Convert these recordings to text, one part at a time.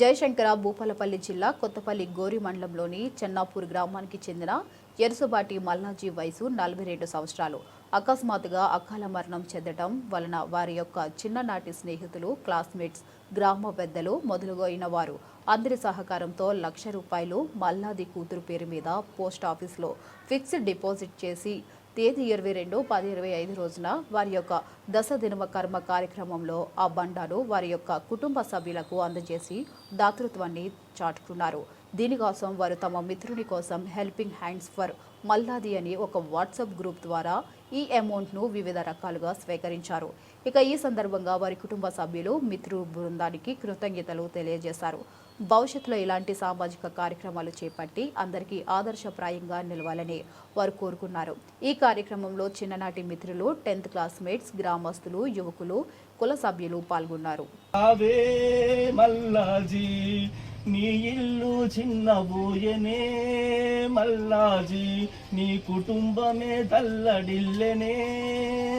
జయశంకర భూపాలపల్లి జిల్లా కొత్తపల్లి గోరి మండలంలోని చెన్నాపూర్ గ్రామానికి చెందిన ఎరుసబాటి మల్లాజీ వయసు నలభై రెండు సంవత్సరాలు. అకస్మాత్తుగా అకాల మరణం చెందడం వలన వారి యొక్క చిన్ననాటి స్నేహితులు క్లాస్మేట్స్ గ్రామ పెద్దలు మొదలుగైన వారు. అందరి సహకారంతో లక్ష రూపాయలు మల్లాది కూతురు పేరు మీద పోస్ట్ ఆఫీస్లో ఫిక్స్డ్ డిపాజిట్ చేసి తేదీ ఇరవై రెండు పది ఇరవై ఐదు రోజున వారి యొక్క దశ దినవ కర్మ కార్యక్రమంలో ఆ బండాను వారి యొక్క కుటుంబ సభ్యులకు అందజేసి దాతృత్వాన్ని చాటుకున్నారు దీనికోసం వారు తమ మిత్రుని కోసం హెల్పింగ్ హ్యాండ్స్ ఫర్ మల్లాది అని ఒక వాట్సాప్ గ్రూప్ ద్వారా ఈ అమౌంట్ను వివిధ రకాలుగా స్వీకరించారు. ఇక ఈ సందర్భంగా వారి కుటుంబ సభ్యులు మిత్రు బృందానికి కృతజ్ఞతలు తెలియజేశారు. భవిష్యత్తులో ఇలాంటి సామాజిక కార్యక్రమాలు చేపట్టి అందరికీ ఆదర్శప్రాయంగా నిలవాలని వారు కోరుకున్నారు. ఈ కార్యక్రమంలో చిన్ననాటి మిత్రులు టెన్త్ క్లాస్మేట్స్ గ్రామస్తులు యువకులు కుల సభ్యులు పాల్గొన్నారు. నీ ఇల్లు చిన్నబోయనే మల్లాజీ నీ కుటుంబమే తల్లడిల్లెనే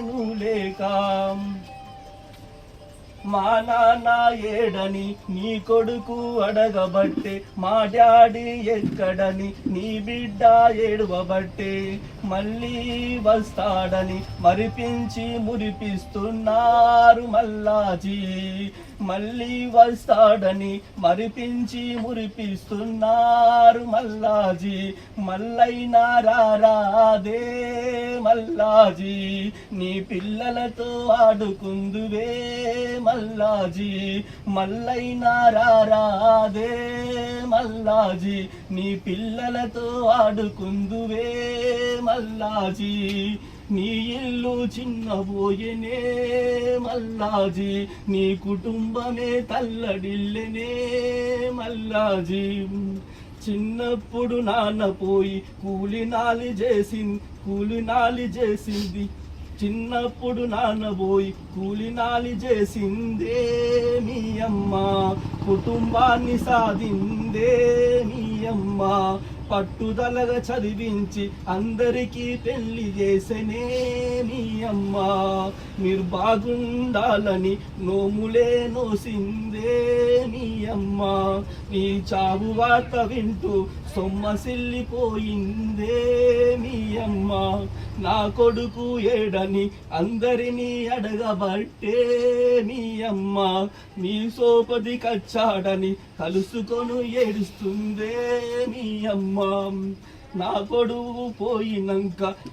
నువ్వు లేక మా నాన్న ఏడని నీ కొడుకు అడగబట్టే మా డాడీ ఎక్కడని నీ బిడ్డ ఏడవబట్టే మళ్ళీ వస్తాడని మరిపించి మురిపిస్తున్నారు మల్లాజీ. మళ్ళీ వస్తాడని మరిపించి మురిపిస్తున్నారు మల్లాజీ. మల్లైనా రారాదే మల్లాజీ. నీ పిల్లలతో ఆడుకుందువే మల్లాజీ. మల్లైనా రారాదే మల్లాజీ. నీ పిల్లలతో ఆడుకుందువే మల్లాజీ. నీ ఇల్లు చిన్నబోయేనే మల్లాజీ. నీ కుటుంబమే తల్లడిల్లెనే మల్లాజీ. చిన్నప్పుడు నాన్న పోయి కూలినాలి చేసింది కూలినాలి చేసింది. చిన్నప్పుడు నాన్న పోయి కూలి చేసిందే మీ అమ్మ. కుటుంబాన్ని సాధిందే మీ అమ్మ. పట్టుదలగా చదివించి అందరికీ పెళ్ళి చేసనే మీ అమ్మ. మీరు బాగుండాలని నోములే నోసిందే మీ అమ్మ. నీ చావు వార్త వింటూ సొమ్మసిల్లిపోయిందే మీ అమ్మ నా కొడుకు ఏడని అందరినీ అడగబట్టే మీ అమ్మ మీ సోపది కచ్చాడని కలుసుకొను ఏడుస్తుందే మీ అమ్మ. నా కొడుకు పోయినంక